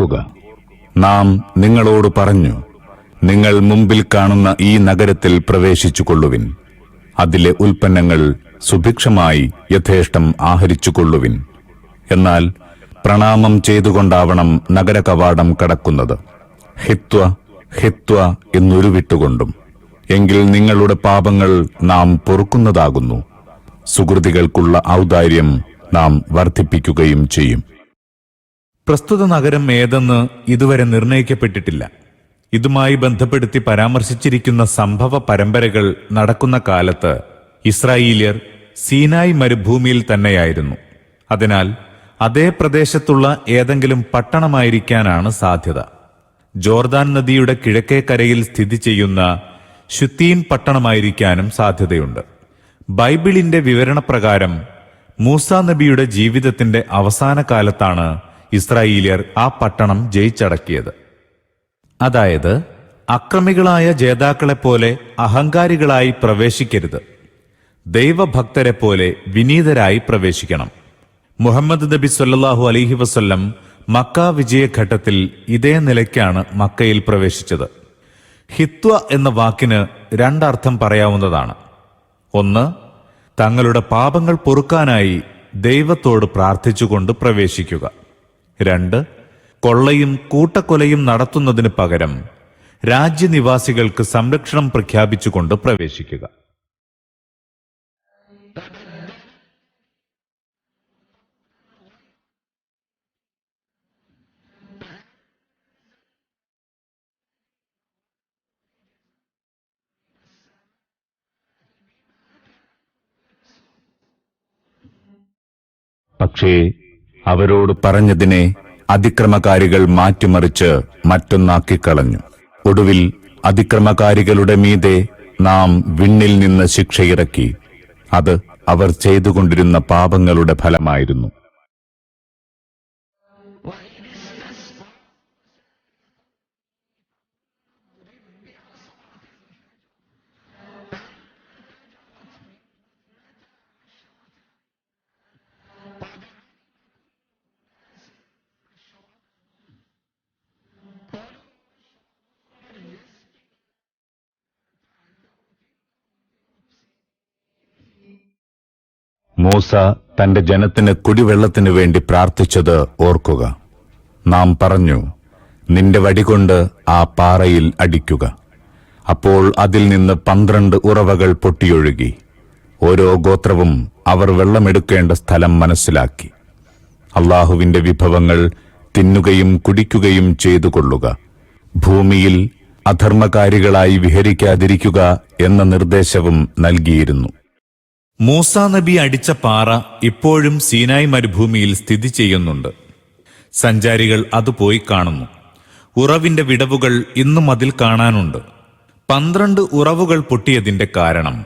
ഓർക്കുക. നാം നിങ്ങളോട് പറഞ്ഞു നിങ്ങൾ മുമ്പിൽ കാണുന്ന ഈ നഗരത്തിൽ പ്രവേശിച്ചു കൊള്ളുവിൻ അതിലെ ഉൽപ്പന്നങ്ങൾ സുഭിക്ഷമായി യഥേഷ്ടം ആഹരിച്ചു കൊള്ളുവിൻ എന്നാൽ പ്രണാമം ചെയ്തുകൊണ്ടാവണം നഗര കവാടം കടക്കുന്നത്. ഹിത്വ ഹിത്വ എന്നുരുവിട്ടുകൊണ്ടും. എങ്കിൽ നിങ്ങളുടെ പാപങ്ങൾ നാം പൊറുക്കുന്നതാകുന്നു. സുഹൃതികൾക്കുള്ള ഔദാര്യം നാം വർദ്ധിപ്പിക്കുകയും ചെയ്യും. പ്രസ്തുത നഗരം ഏതെന്ന് ഇതുവരെ നിർണയിക്കപ്പെട്ടിട്ടില്ല. ഇതുമായി ബന്ധപ്പെടുത്തി പരാമർശിച്ചിരിക്കുന്ന സംഭവ പരമ്പരകൾ നടക്കുന്ന കാലത്ത് ഇസ്രായേലിയർ സീനായ് മരുഭൂമിയിൽ തന്നെയായിരുന്നു. അതിനാൽ അതേ പ്രദേശത്തുള്ള ഏതെങ്കിലും പട്ടണമായിരിക്കാനാണ് സാധ്യത. ജോർദാൻ നദിയുടെ കിഴക്കേ കരയിൽ സ്ഥിതി ചെയ്യുന്ന ശുത്തീൻ പട്ടണമായിരിക്കാനും സാധ്യതയുണ്ട്. ബൈബിളിന്റെ വിവരണപ്രകാരം മൂസാ നബിയുടെ ജീവിതത്തിന്റെ അവസാന കാലത്താണ് ഇസ്രായേലിയർ ആ പട്ടണം ജയിച്ചടക്കിയത്. അതായത് അക്രമികളായ ജേതാക്കളെപ്പോലെ അഹങ്കാരികളായി പ്രവേശിക്കരുത്. ദൈവഭക്തരെ പോലെ വിനീതരായി പ്രവേശിക്കണം. മുഹമ്മദ് നബി സല്ലാഹു അലഹി വസ്ല്ലം മക്ക വിജയഘട്ടത്തിൽ ഇതേ നിലയ്ക്കാണ് മക്കയിൽ പ്രവേശിച്ചത്. ഹിത്വ എന്ന വാക്കിന് രണ്ടർത്ഥം പറയാവുന്നതാണ്. ഒന്ന് തങ്ങളുടെ പാപങ്ങൾ പൊറുക്കാനായി ദൈവത്തോട് പ്രാർത്ഥിച്ചുകൊണ്ട് പ്രവേശിക്കുക. രണ്ട് കൊള്ളയും കൂട്ടക്കൊലയും നടത്തുന്നതിന് പകരം രാജ്യനിവാസികൾക്ക് സംരക്ഷണം പ്രഖ്യാപിച്ചുകൊണ്ട് പ്രവേശിക്കുക. പക്ഷേ അവരോട് പറഞ്ഞതിനെ അതിക്രമകാരികൾ മാറ്റിമറിച്ച് മറ്റൊന്നാക്കിക്കളഞ്ഞു. ഒടുവിൽ അതിക്രമകാരികളുടെ മീതെ നാം വിണ്ണിൽ നിന്ന് ശിക്ഷയിറക്കി. അത് അവർ ചെയ്തുകൊണ്ടിരുന്ന പാപങ്ങളുടെ ഫലമായിരുന്നു. മൂസ തന്റെ ജനത്തിന് കുടിവെള്ളത്തിനു വേണ്ടി പ്രാർത്ഥിച്ചത് ഓർക്കുക. നാം പറഞ്ഞു നിന്റെ വടികൊണ്ട് ആ പാറയിൽ അടിക്കുക. അപ്പോൾ അതിൽ നിന്ന് പന്ത്രണ്ട് ഉറവകൾ പൊട്ടിയൊഴുകി. ഓരോ ഗോത്രവും അവർ വെള്ളമെടുക്കേണ്ട സ്ഥലം മനസ്സിലാക്കി. അള്ളാഹുവിന്റെ വിഭവങ്ങൾ തിന്നുകയും കുടിക്കുകയും ചെയ്തു കൊള്ളുക ഭൂമിയിൽ അധർമ്മകാരികളായി വിഹരിക്കാതിരിക്കുക എന്ന നിർദ്ദേശവും നൽകിയിരുന്നു. മൂസ നബി അടിച്ച പാറ ഇപ്പോഴും സീനായ് മരുഭൂമിയിൽ സ്ഥിതി ചെയ്യുന്നുണ്ട്. സഞ്ചാരികൾ അത് പോയി കാണുന്നു. ഉറവിന്റെ വിടവുകൾ ഇന്നും അതിൽ കാണാനുണ്ട്. പന്ത്രണ്ട് ഉറവുകൾ പൊട്ടിയതിന്റെ കാരണം.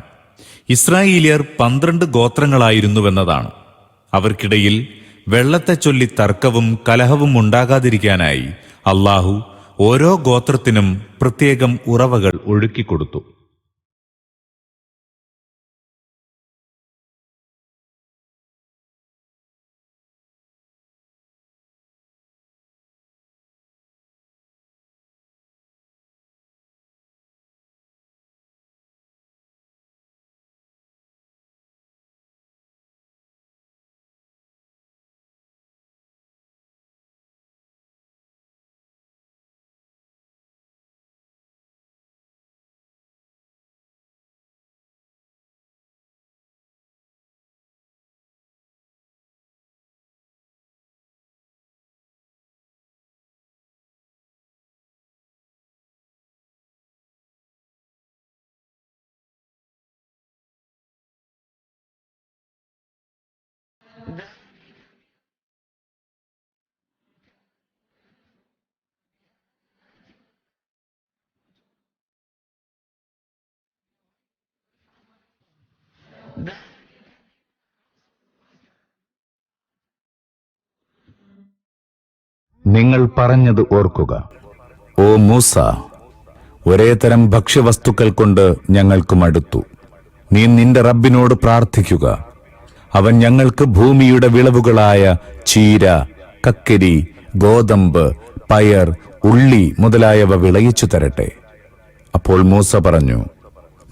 ഇസ്രായേലിയർ പന്ത്രണ്ട് ഗോത്രങ്ങളായിരുന്നുവെന്നതാണ്. അവർക്കിടയിൽ വെള്ളത്തെ ചൊല്ലി തർക്കവും കലഹവും ഉണ്ടാകാതിരിക്കാനായി അള്ളാഹു ഓരോ ഗോത്രത്തിനും പ്രത്യേകം ഉറവകൾ ഒഴുക്കിക്കൊടുത്തു. നിങ്ങൾ പറഞ്ഞത് ഓർക്കുക. ഓ മൂസ ഒരേ തരം ഭക്ഷ്യവസ്തുക്കൾ കൊണ്ട് ഞങ്ങൾക്ക് മടുത്തു. നീ നിന്റെ റബ്ബിനോട് പ്രാർത്ഥിക്കുക. അവൻ ഞങ്ങൾക്ക് ഭൂമിയുടെ വിളവുകളായ ചീര കക്കരി ഗോതമ്പ് പയർ ഉള്ളി മുതലായവ വിളയിച്ചു തരട്ടെ. അപ്പോൾ മൂസ പറഞ്ഞു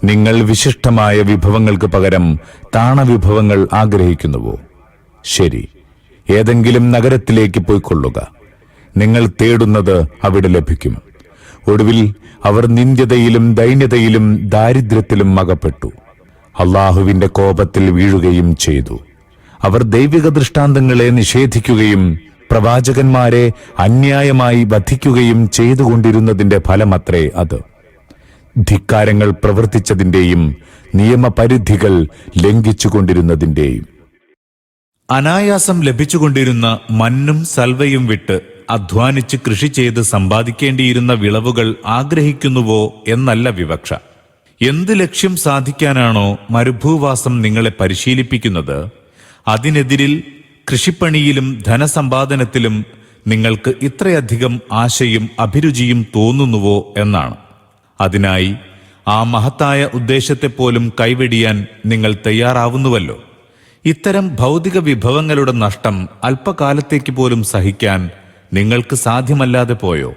നിങ്ങൾ വിശിഷ്ടമായ വിഭവങ്ങൾക്ക് പകരം താണവിഭവങ്ങൾ ആഗ്രഹിക്കുന്നുവോ? ശരി ഏതെങ്കിലും നഗരത്തിലേക്ക് പോയിക്കൊള്ളുക. നിങ്ങൾ തേടുന്നത് അവിടെ ലഭിക്കും. ഒടുവിൽ അവർ നിന്ദ്യതയിലും ദൈന്യതയിലും ദാരിദ്ര്യത്തിലും അകപ്പെട്ടു. അള്ളാഹുവിന്റെ കോപത്തിൽ വീഴുകയും ചെയ്തു. അവർ ദൈവിക ദൃഷ്ടാന്തങ്ങളെ നിഷേധിക്കുകയും പ്രവാചകന്മാരെ അന്യായമായി വധിക്കുകയും ചെയ്തുകൊണ്ടിരുന്നതിന്റെ ഫലമത്രേ അത്. ധിക്കാരങ്ങൾ പ്രവർത്തിച്ചതിന്റെയും നിയമപരിധികൾ ലംഘിച്ചുകൊണ്ടിരുന്നതിന്റെയും. അനായാസം ലഭിച്ചുകൊണ്ടിരുന്ന മണ്ണും സൽവയും വിട്ട് അധ്വാനിച്ച് കൃഷി ചെയ്ത് സമ്പാദിക്കേണ്ടിയിരുന്ന വിളവുകൾ ആഗ്രഹിക്കുന്നുവോ എന്നല്ല വിവക്ഷ. എന്ത് ലക്ഷ്യം സാധിക്കാനാണോ മരുഭൂവാസം നിങ്ങളെ പരിശീലിപ്പിക്കുന്നത്? അതിനെതിരിൽ കൃഷിപ്പണിയിലും ധനസമ്പാദനത്തിലും നിങ്ങൾക്ക് ഇത്രയധികം ആശയും അഭിരുചിയും തോന്നുന്നുവോ എന്നാണ്. അതിനായി ആ മഹത്തായ ഉദ്ദേശത്തെപ്പോലും കൈവെടിയാൻ നിങ്ങൾ തയ്യാറാവുന്നുവല്ലോ. ഇത്തരം ഭൗതിക വിഭവങ്ങളുടെ നഷ്ടം അല്പകാലത്തേക്ക് പോലും സഹിക്കാൻ നിങ്ങൾക്ക് സാധ്യമല്ലാതെ പോയോ?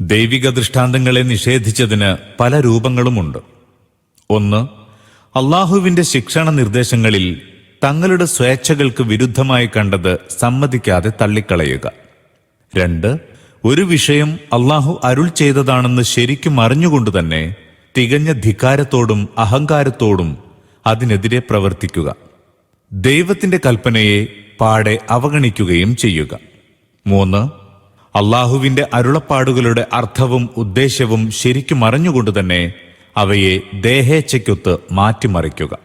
ദൈവിക ദൃഷ്ടാന്തങ്ങളെ നിഷേധിച്ചതിന് പല രൂപങ്ങളുമുണ്ട്. ഒന്ന് അള്ളാഹുവിന്റെ ശിക്ഷണ നിർദ്ദേശങ്ങളിൽ തങ്ങളുടെ സ്വേച്ഛകൾക്ക് വിരുദ്ധമായി കണ്ടത് സമ്മതിക്കാതെ തള്ളിക്കളയുക. രണ്ട് ഒരു വിഷയം അള്ളാഹു അരുൾ ചെയ്തതാണെന്ന് ശരിക്കും അറിഞ്ഞുകൊണ്ട് തന്നെ തികഞ്ഞ ധിക്കാരത്തോടും അഹങ്കാരത്തോടും അതിനെതിരെ പ്രവർത്തിക്കുക. ദൈവത്തിന്റെ കൽപ്പനയെ പാടെ അവഗണിക്കുകയും ചെയ്യുക. മൂന്ന് അള്ളാഹുവിന്റെ അരുളപ്പാടുകളുടെ അർത്ഥവും ഉദ്ദേശ്യവും ശരിക്കും അറിഞ്ഞുകൊണ്ട് തന്നെ അവയെ ദേഹേച്ഛയ്ക്കൊത്ത് മാറ്റിമറിക്കുക.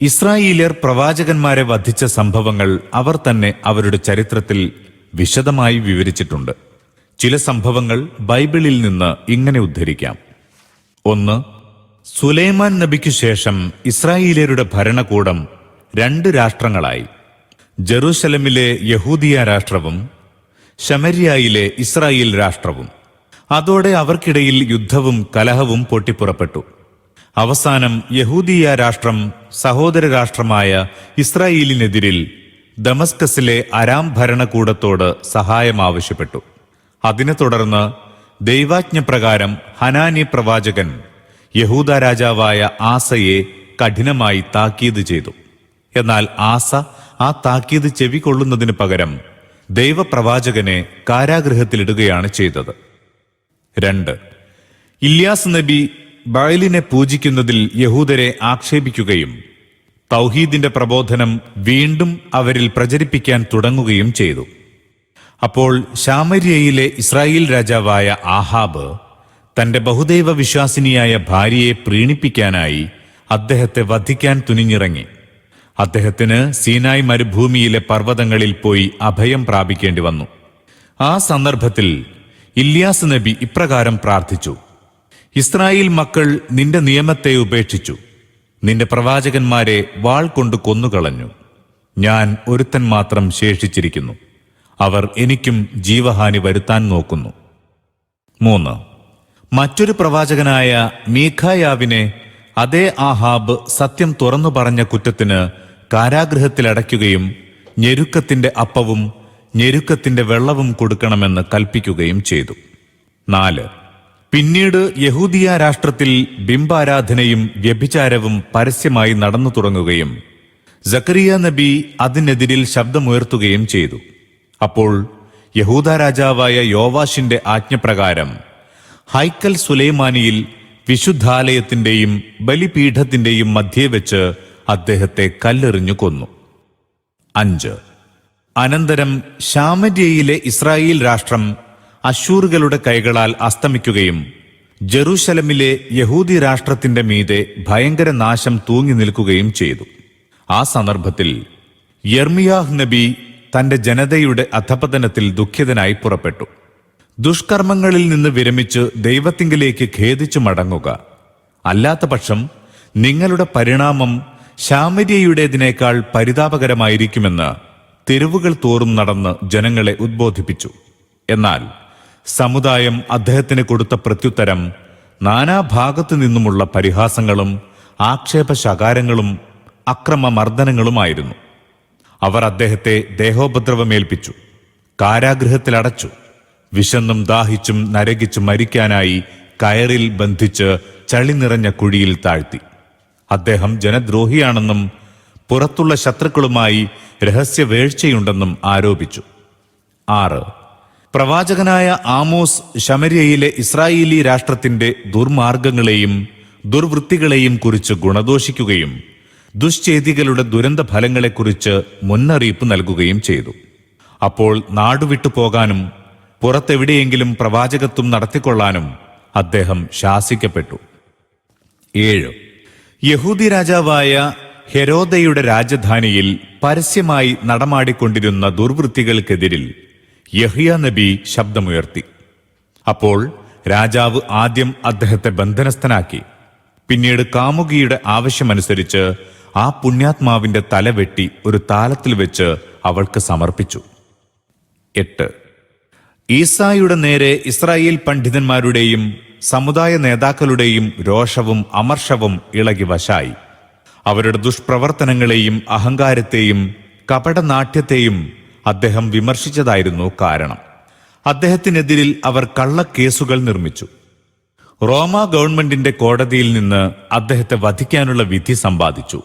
ഇസ്രായേലിയർ പ്രവാചകന്മാരെ വധിച്ച സംഭവങ്ങൾ അവർ തന്നെ അവരുടെ ചരിത്രത്തിൽ വിശദമായി വിവരിച്ചിട്ടുണ്ട്. ചില സംഭവങ്ങൾ ബൈബിളിൽ നിന്ന് ഇങ്ങനെ ഉദ്ധരിക്കാം. ഒന്ന് സുലൈമാൻ നബിക്കു ശേഷം ഇസ്രായേലിയരുടെ ഭരണകൂടം രണ്ട് രാഷ്ട്രങ്ങളായി. ജെറൂസലമിലെ യഹൂദിയ രാഷ്ട്രവും ശമര്യായിലെ ഇസ്രായേൽ രാഷ്ട്രവും. അതോടെ അവർക്കിടയിൽ യുദ്ധവും കലഹവും പൊട്ടിപ്പുറപ്പെട്ടു. അവസാനം യഹൂദിയ രാഷ്ട്രം സഹോദര രാഷ്ട്രമായ ഇസ്രായേലിനെതിരിൽ ദമസ്കസിലെ അരാം ഭരണകൂടത്തോട് സഹായം ആവശ്യപ്പെട്ടു. അതിനെ തുടർന്ന് ദൈവാജ്ഞപ്രകാരം ഹനാനി പ്രവാചകൻ യഹൂദ രാജാവായ ആസയെ കഠിനമായി താക്കീത് ചെയ്തു. എന്നാൽ ആസ ആ താക്കീത് ചെവികൊള്ളുന്നതിന് പകരം ദൈവപ്രവാചകനെ കാരാഗൃഹത്തിലിടുകയാണ് ചെയ്തത്. രണ്ട്. ഇല്യാസ് നബി ബൈലിനെ പൂജിക്കുന്നതിൽ യഹൂദരെ ആക്ഷേപിക്കുകയും തൗഹീദിന്റെ പ്രബോധനം വീണ്ടും അവരിൽ പ്രചരിപ്പിക്കാൻ തുടങ്ങുകയും ചെയ്തു. അപ്പോൾ ശാമര്യയിലെ ഇസ്രായേൽ രാജാവായ ആഹാബ് തന്റെ ബഹുദൈവ വിശ്വാസിനിയായ ഭാര്യയെ പ്രീണിപ്പിക്കാനായി അദ്ദേഹത്തെ വധിക്കാൻ തുനിഞ്ഞിറങ്ങി. അദ്ദേഹത്തിന് സീനായ് മരുഭൂമിയിലെ പർവതങ്ങളിൽ പോയി അഭയം പ്രാപിക്കേണ്ടി വന്നു. ആ സന്ദർഭത്തിൽ ഇല്യാസ് നബി ഇപ്രകാരം പ്രാർത്ഥിച്ചു. ഇസ്രായേൽ മക്കൾ നിന്റെ നിയമത്തെ ഉപേക്ഷിച്ചു. നിന്റെ പ്രവാചകന്മാരെ വാൾ കൊണ്ട് കൊന്നുകളഞ്ഞു. ഞാൻ ഒരുത്തൻ മാത്രം ശേഷിച്ചിരിക്കുന്നു. അവർ എനിക്കും ജീവഹാനി വരുത്താൻ നോക്കുന്നു. മൂന്ന്. മറ്റൊരു പ്രവാചകനായ മീഖായാവിനെ അതേ ആഹാബ് സത്യം തുറന്നു പറഞ്ഞ കുറ്റത്തിന് കാരാഗൃഹത്തിലടയ്ക്കുകയും ഞെരുക്കത്തിന്റെ അപ്പവും ഞെരുക്കത്തിന്റെ വെള്ളവും കൊടുക്കണമെന്ന് കൽപ്പിക്കുകയും ചെയ്തു. നാല് പിന്നീട് യഹൂദിയ രാഷ്ട്രത്തിൽ ബിംബാരാധനയും വ്യഭിചാരവും പരസ്യമായി നടന്നു തുടങ്ങുകയും ജക്കറിയ നബി അതിനെതിരിൽ ശബ്ദമുയർത്തുകയും ചെയ്തു. അപ്പോൾ യഹൂദ രാജാവായ യോവാഷിന്റെ ആജ്ഞപ്രകാരം ഹൈക്കൽ സുലൈമാനിയിൽ വിശുദ്ധാലയത്തിന്റെയും ബലിപീഠത്തിന്റെയും മധ്യേ വെച്ച് അദ്ദേഹത്തെ കല്ലെറിഞ്ഞു കൊന്നു. അഞ്ച്. അനന്തരം ശാമര്യയിലെ ഇസ്രായേൽ രാഷ്ട്രം അശൂറുകളുടെ കൈകളാൽ അസ്തമിക്കുകയും ജെറൂശലമിലെ യഹൂദി രാഷ്ട്രത്തിന്റെ മീതെ ഭയങ്കര നാശം തൂങ്ങി നിൽക്കുകയും ചെയ്തു. ആ സന്ദർഭത്തിൽ യർമിയാഹ് നബി തന്റെ ജനതയുടെ അധപതനത്തിൽ ദുഃഖിതനായി പുറപ്പെട്ടു. ദുഷ്കർമ്മങ്ങളിൽ നിന്ന് വിരമിച്ച് ദൈവത്തിങ്കിലേക്ക് ഖേദിച്ചു മടങ്ങുക. അല്ലാത്ത പക്ഷം നിങ്ങളുടെ പരിണാമം ശാമര്യയുടേതിനേക്കാൾ പരിതാപകരമായിരിക്കുമെന്ന് തെരുവുകൾ തോറും നടന്ന് ജനങ്ങളെ ഉദ്ബോധിപ്പിച്ചു. എന്നാൽ സമുദായം അദ്ദേഹത്തിന് കൊടുത്ത പ്രത്യുത്തരം നാനാഭാഗത്തു നിന്നുമുള്ള പരിഹാസങ്ങളും ആക്ഷേപശകാരങ്ങളും അക്രമമർദ്ദനങ്ങളുമായിരുന്നു. അവർ അദ്ദേഹത്തെ ദേഹോപദ്രവമേൽപ്പിച്ചു കാരാഗൃഹത്തിലടച്ചു വിശന്നും ദാഹിച്ചും നരകിച്ചും മരിക്കാനായി കയറിൽ ബന്ധിച്ച് ചളി നിറഞ്ഞ കുഴിയിൽ താഴ്ത്തി. അദ്ദേഹം ജനദ്രോഹിയാണെന്നും പുറത്തുള്ള ശത്രുക്കളുമായി രഹസ്യവേഴ്ചയുണ്ടെന്നും ആരോപിച്ചു. ആറ്. പ്രവാചകനായ ആമോസ് ശമരിയയിലെ ഇസ്രായേലി രാഷ്ട്രത്തിന്റെ ദുർമാർഗങ്ങളെയും ദുർവൃത്തികളെയും കുറിച്ച് ഗുണദോഷിക്കുകയും ദുശ്ചേതികളുടെ ദുരന്ത ഫലങ്ങളെക്കുറിച്ച് മുന്നറിയിപ്പ് നൽകുകയും ചെയ്തു. അപ്പോൾ നാടുവിട്ടു പോകാനും പുറത്തെവിടെയെങ്കിലും പ്രവാചകത്വം നടത്തിക്കൊള്ളാനും അദ്ദേഹം ശാസിക്കപ്പെട്ടു. ഏഴ്. യഹൂദി രാജാവായ ഹെരോദയുടെ രാജധാനിയിൽ പരസ്യമായി നടമാടിക്കൊണ്ടിരുന്ന ദുർവൃത്തികൾക്കെതിരിൽ യഹിയ നബി ശബ്ദമുയർത്തി. അപ്പോൾ രാജാവ് ആദ്യം അദ്ദേഹത്തെ ബന്ധനസ്ഥനാക്കി. പിന്നീട് കാമുകിയുടെ ആവശ്യമനുസരിച്ച് ആ പുണ്യാത്മാവിന്റെ തല വെട്ടി ഒരു താലത്തിൽ വെച്ച് അവൾക്ക് സമർപ്പിച്ചു. എട്ട്. ഈസായുടെ നേരെ ഇസ്രായേൽ പണ്ഡിതന്മാരുടെയും സമുദായ നേതാക്കളുടെയും രോഷവും അമർഷവും ഇളകി വശായി അവരുടെ ദുഷ്പ്രവർത്തനങ്ങളെയും അഹങ്കാരത്തെയും കപടനാട്യത്തെയും അദ്ദേഹം വിമർശിച്ചതായിരുന്നു കാരണം. അദ്ദേഹത്തിനെതിരിൽ അവർ കള്ളക്കേസുകൾ നിർമ്മിച്ചു. റോമ ഗവൺമെന്റിന്റെ കോടതിയിൽ നിന്ന് അദ്ദേഹത്തെ വധിക്കാനുള്ള വിധി സമ്പാദിച്ചു.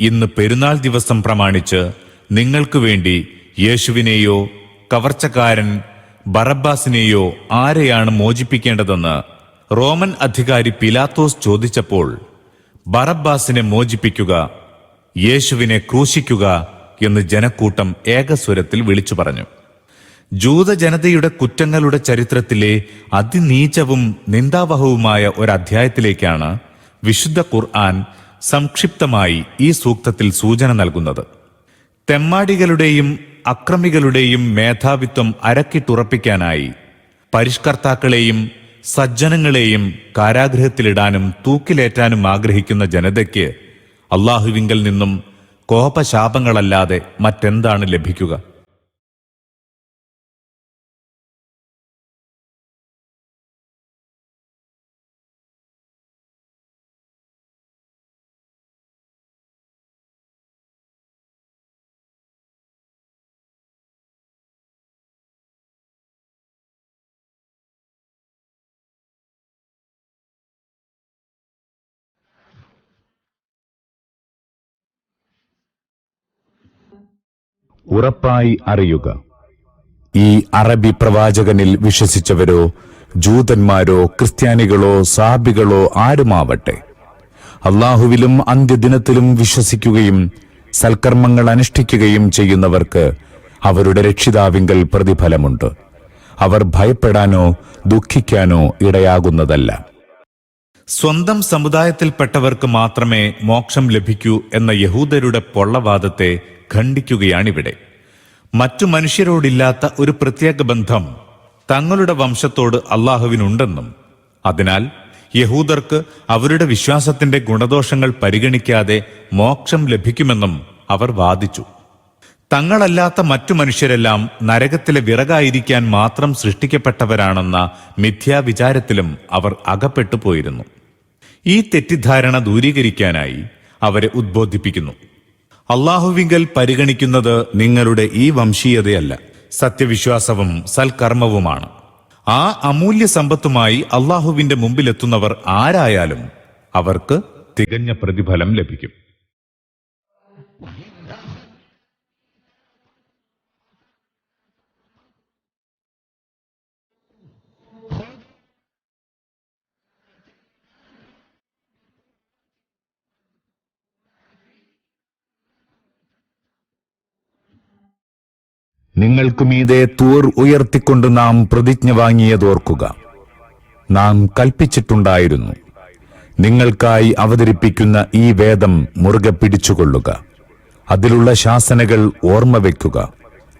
ഇന്ന് പെരുന്നാൾ ദിവസം പ്രമാണിച്ച് നിങ്ങൾക്കു വേണ്ടി യേശുവിനെയോ കവർച്ചക്കാരൻ ബറബ്ബാസിനെയോ ആരെയാണ് മോചിപ്പിക്കേണ്ടതെന്ന് റോമൻ അധികാരി പിലാത്തോസ് ചോദിച്ചപ്പോൾ ബറബ്ബാസിനെ മോചിപ്പിക്കുക യേശുവിനെ ക്രൂശിക്കുക എന്ന് ജനക്കൂട്ടം ഏകസ്വരത്തിൽ വിളിച്ചു പറഞ്ഞു. ജൂതജനതയുടെ കുറ്റങ്ങളുടെ ചരിത്രത്തിലെ അതിനീചവും നിന്ദാവഹവുമായ ഒരധ്യായത്തിലേക്കാണ് വിശുദ്ധ ഖുർആൻ സംക്ഷിപ്തമായി ഈ സൂക്തത്തിൽ സൂചന നൽകുന്നത്. തെമ്മാടികളുടെയും അക്രമികളുടെയും മേധാവിത്വം അരക്കിട്ടുറപ്പിക്കാനായി പരിഷ്കർത്താക്കളെയും സജ്ജനങ്ങളെയും കാരാഗ്രഹത്തിലിടാനും തൂക്കിലേറ്റാനും ആഗ്രഹിക്കുന്ന ജനതയ്ക്ക് അള്ളാഹുവിങ്കൽ നിന്നും കോപശാപങ്ങളല്ലാതെ മറ്റെന്താണ് ലഭിക്കുക? ഉറപ്പായി അറിയുക. ഈ അറബി പ്രവാചകനിൽ വിശ്വസിച്ചവരോ ജൂതന്മാരോ ക്രിസ്ത്യാനികളോ സാബികളോ ആരുമാവട്ടെ. അള്ളാഹുവിലും അന്ത്യദിനത്തിലും വിശ്വസിക്കുകയും സൽക്കർമ്മങ്ങൾ അനുഷ്ഠിക്കുകയും ചെയ്യുന്നവർക്ക് അവരുടെ രക്ഷിതാവിങ്കൽ പ്രതിഫലമുണ്ട്. അവർ ഭയപ്പെടാനോ ദുഃഖിക്കാനോ ഇടയാകുന്നതല്ല. സ്വന്തം സമുദായത്തിൽപ്പെട്ടവർക്ക് മാത്രമേ മോക്ഷം ലഭിക്കൂ എന്ന യഹൂദരുടെ പൊള്ളവാദത്തെ ഖണ്ഡിക്കുകയാണിവിടെ. മറ്റു മനുഷ്യരോടില്ലാത്ത ഒരു പ്രത്യേക ബന്ധം തങ്ങളുടെ വംശത്തോട് അള്ളാഹുവിനുണ്ടെന്നും അതിനാൽ യഹൂദർക്ക് അവരുടെ വിശ്വാസത്തിന്റെ ഗുണദോഷങ്ങൾ പരിഗണിക്കാതെ മോക്ഷം ലഭിക്കുമെന്നും അവർ വാദിച്ചു. തങ്ങളല്ലാത്ത മറ്റു മനുഷ്യരെല്ലാം നരകത്തിലെ വിറകായിരിക്കാൻ മാത്രം സൃഷ്ടിക്കപ്പെട്ടവരാണെന്ന മിഥ്യാവിചാരത്തിലും അവർ അകപ്പെട്ടു പോയിരുന്നു ഈ തെറ്റിദ്ധാരണ ദൂരീകരിക്കാനായി അവരെ ഉദ്ബോധിപ്പിക്കുന്നു. അള്ളാഹുവിങ്കൽ പരിഗണിക്കുന്നത് നിങ്ങളുടെ ഈ വംശീയതയല്ല. സത്യവിശ്വാസവും സൽക്കർമ്മവുമാണ്. ആ അമൂല്യ സമ്പത്തുമായി അള്ളാഹുവിന്റെ മുമ്പിലെത്തുന്നവർ ആരായാലും അവർക്ക് തികഞ്ഞ പ്രതിഫലം ലഭിക്കും. നിങ്ങൾക്ക് മീതെ തൂർ ഉയർത്തിക്കൊണ്ട് നാം പ്രതിജ്ഞ വാങ്ങിയതോർക്കുക നാം കൽപ്പിച്ചിട്ടുണ്ടായിരുന്നു. നിങ്ങൾക്കായി അവതരിപ്പിക്കുന്ന ഈ വേദം മുറുകെ പിടിച്ചുകൊള്ളുക. അതിലുള്ള ശാസനകൾ ഓർമ്മ വയ്ക്കുക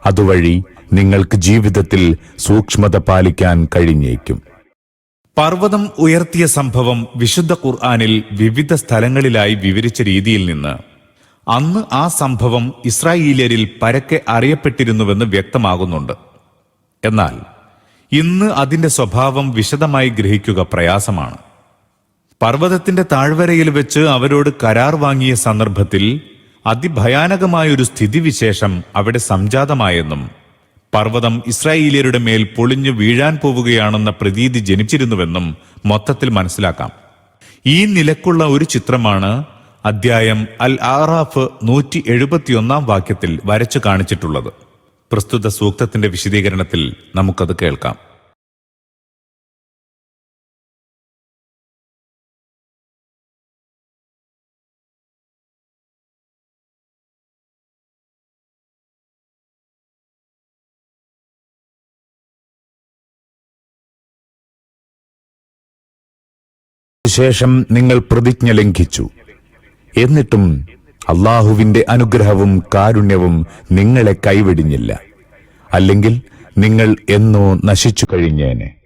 അതുവഴി നിങ്ങൾക്ക് ജീവിതത്തിൽ സൂക്ഷ്മത പാലിക്കാൻ കഴിഞ്ഞേക്കും. പർവതം ഉയർത്തിയ സംഭവം വിശുദ്ധ ഖുർആാനിൽ വിവിധ സ്ഥലങ്ങളിലായി വിവരിച്ച രീതിയിൽ നിന്ന് അന്ന് ആ സംഭവം ഇസ്രായേലിയരിൽ പരക്കെ അറിയപ്പെട്ടിരുന്നുവെന്ന് വ്യക്തമാകുന്നുണ്ട്. എന്നാൽ ഇന്ന് അതിന്റെ സ്വഭാവം വിശദമായി ഗ്രഹിക്കുക പ്രയാസമാണ്. പർവതത്തിന്റെ താഴ്വരയിൽ വെച്ച് അവരോട് കരാർ വാങ്ങിയ സന്ദർഭത്തിൽ അതിഭയാനകമായൊരു സ്ഥിതിവിശേഷം അവിടെ സംജാതമായെന്നും പർവതം ഇസ്രായേലിയരുടെ മേൽ പൊളിഞ്ഞു വീഴാൻ പോവുകയാണെന്ന പ്രതീതി ജനിച്ചിരുന്നുവെന്നും മൊത്തത്തിൽ മനസ്സിലാക്കാം. ഈ നിലക്കുള്ള ഒരു ചിത്രമാണ് അദ്ധ്യായം അൽ ആറാഫ് നൂറ്റി എഴുപത്തിയൊന്നാം വാക്യത്തിൽ വരച്ചു കാണിച്ചിട്ടുള്ളത്. പ്രസ്തുത സൂക്തത്തിന്റെ വിശദീകരണത്തിൽ നമുക്കത് കേൾക്കാം. ശേഷം നിങ്ങൾ പ്രതിജ്ഞ ലംഘിച്ചു. എന്നിട്ടും അള്ളാഹുവിന്റെ അനുഗ്രഹവും കാരുണ്യവും നിങ്ങളെ കൈവെടിഞ്ഞില്ല. അല്ലെങ്കിൽ നിങ്ങൾ എന്നോ നശിച്ചു കഴിഞ്ഞേനെ.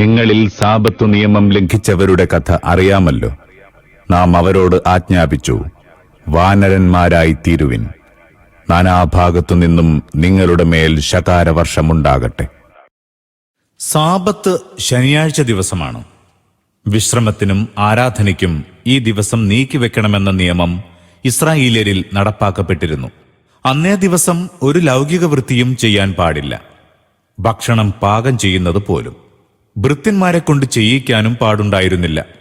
നിങ്ങളിൽ സാപത്തു നിയമം ലംഘിച്ചവരുടെ കഥ അറിയാമല്ലോ. നാം അവരോട് ആജ്ഞാപിച്ചു. വാനരന്മാരായി തീരുവിൻ നാനാഭാഗത്തു നിന്നും നിങ്ങളുടെ മേൽ ശകാരവർഷമുണ്ടാകട്ടെ. സാപത്ത് ശനിയാഴ്ച ദിവസമാണ്. വിശ്രമത്തിനും ആരാധനയ്ക്കും ഈ ദിവസം നീക്കിവെക്കണമെന്ന നിയമം ഇസ്രായേലിയരിൽ നടപ്പാക്കപ്പെട്ടിരുന്നു. അന്നേ ദിവസം ഒരു ലൗകിക വൃത്തിയും ചെയ്യാൻ പാടില്ല. ഭക്ഷണം പാകം ചെയ്യുന്നത് പോലും. ഭൃത്യന്മാരെ കൊണ്ട് ചെയ്യിക്കാനും പാടുണ്ടായിരുന്നില്ല.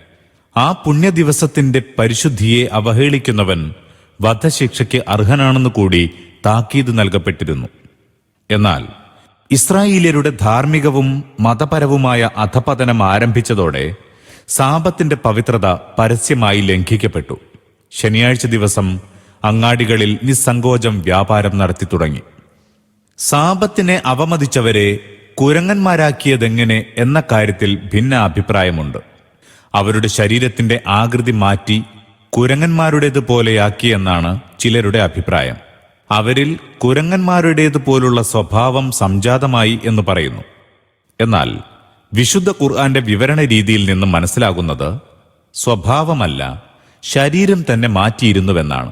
ആ പുണ്യ ദിവസത്തിന്റെ പരിശുദ്ധിയെ അവഹേളിക്കുന്നവൻ വധശിക്ഷയ്ക്ക് അർഹനാണെന്ന് കൂടി താക്കീത് നൽകപ്പെട്ടിരുന്നു. എന്നാൽ ഇസ്രായേലിയരുടെ ധാർമ്മികവും മതപരവുമായ അധപതനം ആരംഭിച്ചതോടെ സാപത്തിന്റെ പവിത്രത പരസ്യമായി ലംഘിക്കപ്പെട്ടു. ശനിയാഴ്ച ദിവസം അങ്ങാടികളിൽ നിസ്സങ്കോചം വ്യാപാരം നടത്തി തുടങ്ങി. സാപത്തിനെ അവമതിച്ചവരെ കുരങ്ങന്മാരാക്കിയതെങ്ങനെ എന്ന കാര്യത്തിൽ ഭിന്ന അഭിപ്രായമുണ്ട് അവരുടെ ശരീരത്തിന്റെ ആകൃതി മാറ്റി കുരങ്ങന്മാരുടേതുപോലെയാക്കിയെന്നാണ് ചിലരുടെ അഭിപ്രായം. അവരിൽ കുരങ്ങന്മാരുടേതുപോലുള്ള സ്വഭാവം സംജാതമായി എന്ന് പറയുന്നു. എന്നാൽ വിശുദ്ധ ഖുർആന്റെ വിവരണ രീതിയിൽ നിന്ന് മനസ്സിലാകുന്നത് സ്വഭാവമല്ല ശരീരം തന്നെ മാറ്റിയിരുന്നുവെന്നാണ്.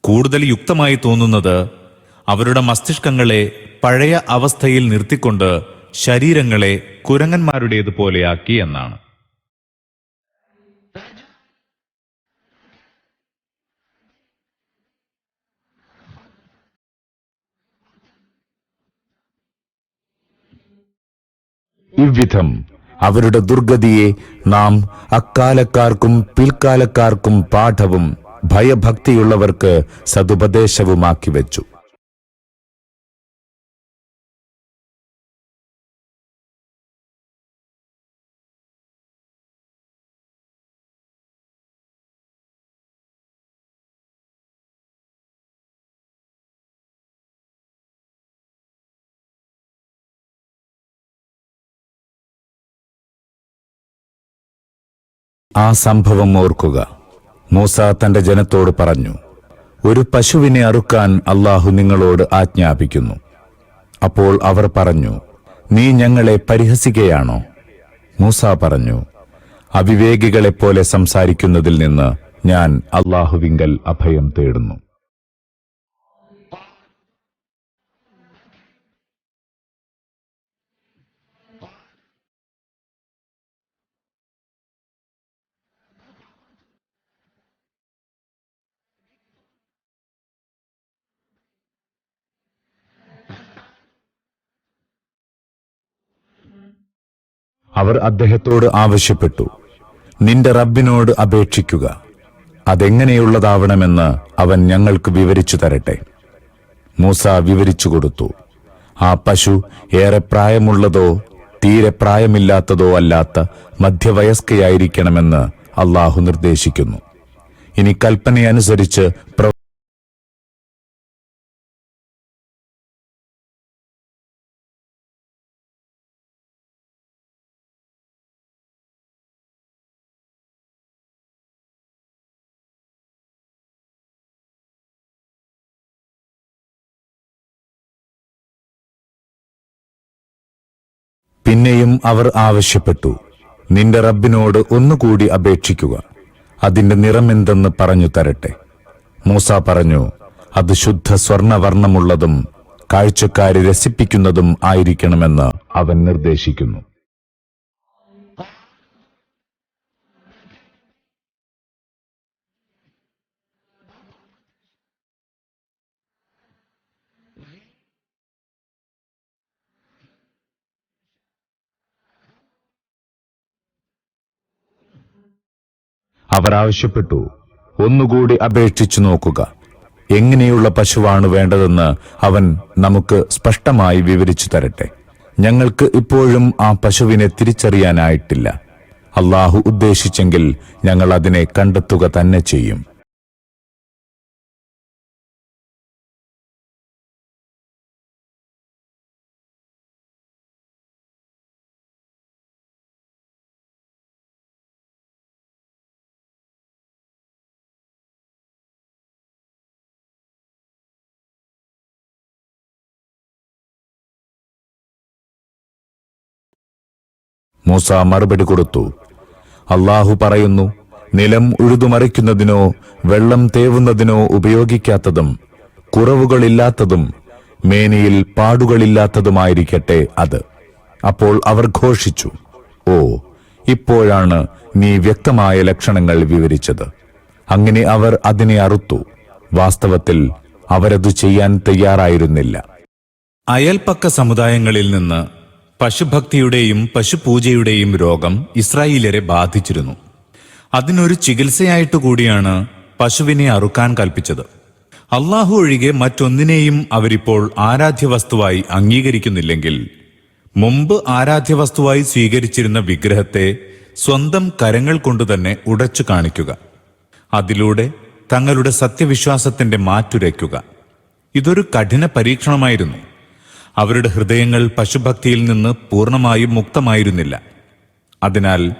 കൂടുതൽ യുക്തമായി തോന്നുന്നത് അവരുടെ മസ്തിഷ്കങ്ങളെ പഴയ അവസ്ഥയിൽ നിർത്തിക്കൊണ്ട് ശരീരങ്ങളെ കുരങ്ങന്മാരുടേതുപോലെയാക്കി എന്നാണ്. ഇவ்விധം അവരുടെ ദുർഗതിയെ നാം അക്കാലക്കാർക്കും പിൽക്കാലക്കാർക്കും പാഠവും ഭയഭക്തിയുള്ളവർക്ക് സതുപദേശവുമാക്കി വെച്ചു. ആ സംഭവം ഓർക്കുക. മൂസ തന്റെ ജനത്തോട് പറഞ്ഞു ഒരു പശുവിനെ അറുക്കാൻ അള്ളാഹു നിങ്ങളോട് ആജ്ഞാപിക്കുന്നു. അപ്പോൾ അവർ പറഞ്ഞു നീ ഞങ്ങളെ പരിഹസിക്കുകയാണോ? മൂസ പറഞ്ഞു അവിവേകികളെപ്പോലെ സംസാരിക്കുന്നതിൽ നിന്ന് ഞാൻ അള്ളാഹുവിങ്കൽ അഭയം തേടുന്നു. അവർ അദ്ദേഹത്തോട് ആവശ്യപ്പെട്ടു. നിന്റെ റബ്ബിനോട് അപേക്ഷിക്കുക. അതെങ്ങനെയുള്ളതാവണമെന്ന് അവൻ ഞങ്ങൾക്ക് വിവരിച്ചു തരട്ടെ. മൂസ വിവരിച്ചു കൊടുത്തു. ആ പശു ഏറെ പ്രായമുള്ളതോ തീരെ പ്രായമില്ലാത്തതോ അല്ലാത്ത മധ്യവയസ്കയായിരിക്കണമെന്ന് അള്ളാഹു നിർദ്ദേശിക്കുന്നു. ഇനി കൽപ്പനയനുസരിച്ച് പിന്നെയും അവർ ആവശ്യപ്പെട്ടു. നിന്റെ റബ്ബിനോട് ഒന്നുകൂടി അപേക്ഷിക്കുക. അതിന്റെ നിറമെന്തെന്ന് പറഞ്ഞു തരട്ടെ. മൂസ പറഞ്ഞു അത് ശുദ്ധ സ്വർണവർണമുള്ളതും കാഴ്ചക്കാരെ രസിപ്പിക്കുന്നതും ആയിരിക്കണമെന്ന് അവൻ നിർദ്ദേശിക്കുന്നു. അവർ ആവശ്യപ്പെട്ടു. ഒന്നുകൂടി അപേക്ഷിച്ചു നോക്കുക. എങ്ങനെയുള്ള പശുവാണ് വേണ്ടതെന്ന് അവൻ നമുക്ക് സ്പഷ്ടമായി വിവരിച്ചു തരട്ടെ. ഞങ്ങൾക്ക് ഇപ്പോഴും ആ പശുവിനെ തിരിച്ചറിയാനായിട്ടില്ല. അള്ളാഹു ഉദ്ദേശിച്ചെങ്കിൽ ഞങ്ങൾ അതിനെ കണ്ടെത്തുക തന്നെ ചെയ്യും. മൂസ മറുപടി കൊടുത്തു. അള്ളാഹു പറയുന്നു നിലം ഉഴുതുമറിക്കുന്നതിനോ വെള്ളം തേവുന്നതിനോ ഉപയോഗിക്കാത്തതും കുറവുകളില്ലാത്തതും മേനിയിൽ പാടുകളില്ലാത്തതുമായിരിക്കട്ടെ അത്. അപ്പോൾ അവർ ഘോഷിച്ചു ഓ ഇപ്പോഴാണ് നീ വ്യക്തമായ ലക്ഷണങ്ങൾ വിവരിച്ചത്. അങ്ങനെ അവർ അതിനെ അറുത്തു. വാസ്തവത്തിൽ അവരത് ചെയ്യാൻ തയ്യാറായിരുന്നില്ല. അയൽപ്പക്ക സമുദായങ്ങളിൽ നിന്ന് പശുഭക്തിയുടെയും പശുപൂജയുടെയും രോഗം ഇസ്രായേലരെ ബാധിച്ചിരുന്നു. അതിനൊരു ചികിത്സയായിട്ട് കൂടിയാണ് പശുവിനെ അറുക്കാൻ കൽപ്പിച്ചത്. അള്ളാഹു ഒഴികെ മറ്റൊന്നിനെയും അവരിപ്പോൾ ആരാധ്യവസ്തുവായി അംഗീകരിക്കുന്നില്ലെങ്കിൽ മുമ്പ് ആരാധ്യവസ്തുവായി സ്വീകരിച്ചിരുന്ന വിഗ്രഹത്തെ സ്വന്തം കരങ്ങൾ കൊണ്ട് തന്നെ ഉടച്ചു കാണിക്കുക. അതിലൂടെ തങ്ങളുടെ സത്യവിശ്വാസത്തിന്റെ മാറ്റുരയ്ക്കുക. ഇതൊരു കഠിന പരീക്ഷണമായിരുന്നു. അവരുടെ ഹൃദയങ്ങൾ പശുഭക്തിയിൽ നിന്ന് പൂർണമായും മുക്തമായിരുന്നില്ല. അതിനാൽ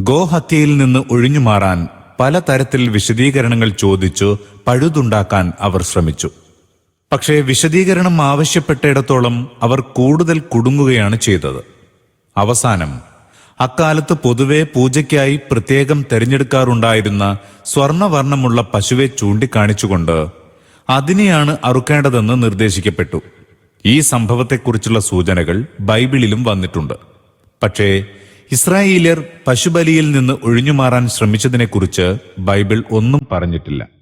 ഗോഹത്യയിൽ നിന്ന് ഒഴിഞ്ഞു മാറാൻ പലതരത്തിൽ വിശദീകരണങ്ങൾ ചോദിച്ചു പഴുതുണ്ടാക്കാൻ അവർ ശ്രമിച്ചു. പക്ഷേ വിശദീകരണം ആവശ്യപ്പെട്ടിടത്തോളം അവർ കൂടുതൽ കുടുങ്ങുകയാണ് ചെയ്തത്. അവസാനം അക്കാലത്ത് പൊതുവെ പൂജയ്ക്കായി പ്രത്യേകം തെരഞ്ഞെടുക്കാറുണ്ടായിരുന്ന സ്വർണവർണമുള്ള പശുവെ ചൂണ്ടിക്കാണിച്ചുകൊണ്ട് അതിനെയാണ് അറുക്കേണ്ടതെന്ന് നിർദ്ദേശിക്കപ്പെട്ടു. ഈ സംഭവത്തെക്കുറിച്ചുള്ള സൂചനകൾ ബൈബിളിലും വന്നിട്ടുണ്ട്. പക്ഷേ ഇസ്രായേലിയർ പശുബലിയിൽ നിന്ന് ഒഴിഞ്ഞുമാറാൻ ശ്രമിച്ചതിനെക്കുറിച്ച് ബൈബിൾ ഒന്നും പറഞ്ഞിട്ടില്ല.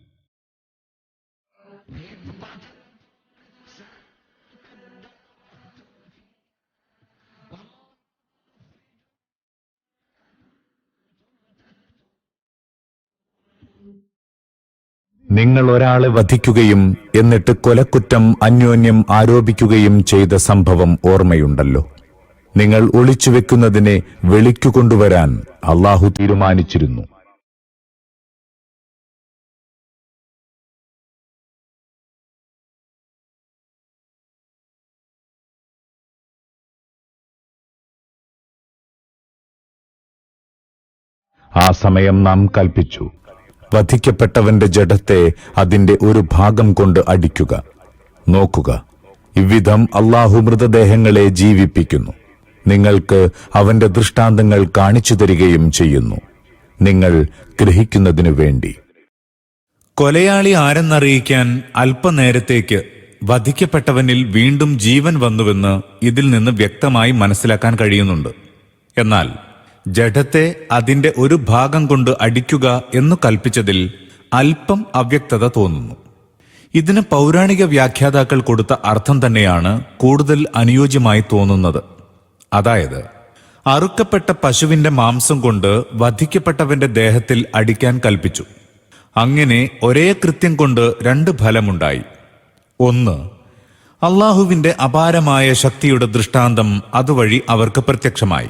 നിങ്ങൾ ഒരാളെ വധിക്കുകയും എന്നിട്ട് കൊലക്കുറ്റം അന്യോന്യം ആരോപിക്കുകയും ചെയ്ത സംഭവം ഓർമ്മയുണ്ടല്ലോ. നിങ്ങൾ ഒളിച്ചു ഒളിച്ചുവെക്കുന്നതിനെ വെളിക്കുകൊണ്ടുവരാൻ അള്ളാഹു തീരുമാനിച്ചിരുന്നു. ആ സമയം നാം കൽപ്പിച്ചു. വധിക്കപ്പെട്ടവന്റെ ജഡത്തെ അതിന്റെ ഒരു ഭാഗം കൊണ്ട് അടിക്കുക. നോക്കുക. ഇவ்விധം അള്ളാഹു മൃതദേഹങ്ങളെ ജീവിപ്പിക്കുന്നു. നിങ്ങൾക്ക് അവന്റെ ദൃഷ്ടാന്തങ്ങൾ കാണിച്ചു തരികയും ചെയ്യുന്നു. നിങ്ങൾ ഗ്രഹിക്കുന്നതിനു വേണ്ടി. കൊലയാളി ആരെന്നറിയിക്കാൻ അല്പനേരത്തേക്ക് വധിക്കപ്പെട്ടവനിൽ വീണ്ടും ജീവൻ വന്നുവെന്ന് ഇതിൽ നിന്ന് വ്യക്തമായി മനസ്സിലാക്കാൻ കഴിയുന്നുണ്ട്. എന്നാൽ ജഡത്തെ അതിന്റെ ഒരു ഭാഗം കൊണ്ട് അടിക്കുക എന്നു കൽപ്പിച്ചതിൽ അല്പം അവ്യക്തത തോന്നുന്നു. ഇതിന് പൗരാണിക വ്യാഖ്യാതാക്കൾ കൊടുത്ത അർത്ഥം തന്നെയാണ് കൂടുതൽ അനുയോജ്യമായി തോന്നുന്നത്. അതായത് അറുക്കപ്പെട്ട പശുവിന്റെ മാംസം കൊണ്ട് വധിക്കപ്പെട്ടവന്റെ ദേഹത്തിൽ അടിക്കാൻ കൽപ്പിച്ചു. അങ്ങനെ ഒരേ കൃത്യം കൊണ്ട് രണ്ട് ഫലമുണ്ടായി. ഒന്ന് അള്ളാഹുവിന്റെ അപാരമായ ശക്തിയുടെ ദൃഷ്ടാന്തം അതുവഴി അവർക്ക് പ്രത്യക്ഷമായി.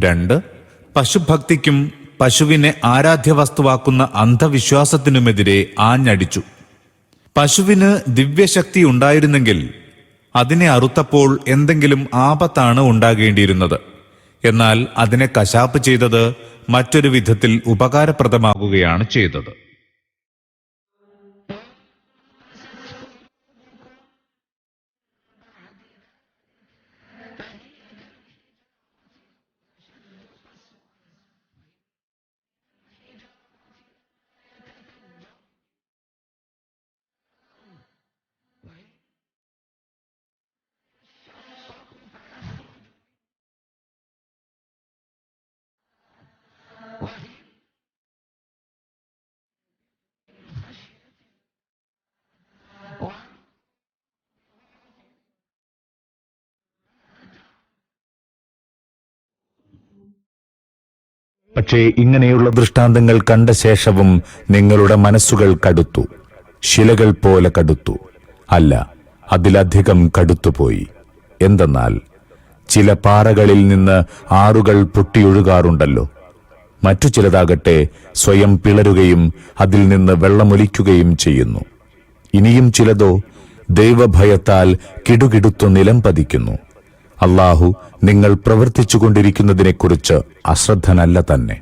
രണ്ട് പശുഭക്തിക്കും പശുവിനെ ആരാധ്യ വസ്തുവാക്കുന്ന അന്ധവിശ്വാസത്തിനുമെതിരെ ആഞ്ഞടിച്ചു. പശുവിന് ദിവ്യശക്തി ഉണ്ടായിരുന്നെങ്കിൽ അതിനെ അറുത്തപ്പോൾ എന്തെങ്കിലും ആപത്താണ് ഉണ്ടാകേണ്ടിയിരുന്നത്. എന്നാൽ അതിനെ കശാപ്പ് ചെയ്തത് മറ്റൊരു വിധത്തിൽ ഉപകാരപ്രദമാകുകയാണ് ചെയ്തത്. പക്ഷേ ഇങ്ങനെയുള്ള ദൃഷ്ടാന്തങ്ങൾ കണ്ട ശേഷവും നിങ്ങളുടെ മനസ്സുകൾ കടുത്തു. ശിലകൾ പോലെ കടുത്തു. അല്ല അതിലധികം കടുത്തുപോയി. എന്തെന്നാൽ ചില പാറകളിൽ നിന്ന് ആറുകൾ പൊട്ടിയൊഴുകാറുണ്ടല്ലോ. മറ്റു ചിലതാകട്ടെ സ്വയം പിളരുകയും അതിൽ നിന്ന് വെള്ളമൊലിക്കുകയും ചെയ്യുന്നു. ഇനിയും ചിലതോ ദൈവഭയത്താൽ കിടുകിടുത്തു നിലം പതിക്കുന്നു. അള്ളാഹു നിങ്ങൾ പ്രവർത്തിച്ചുകൊണ്ടിരിക്കുന്നതിനെക്കുറിച്ച് അശ്രദ്ധനല്ല തന്നെ.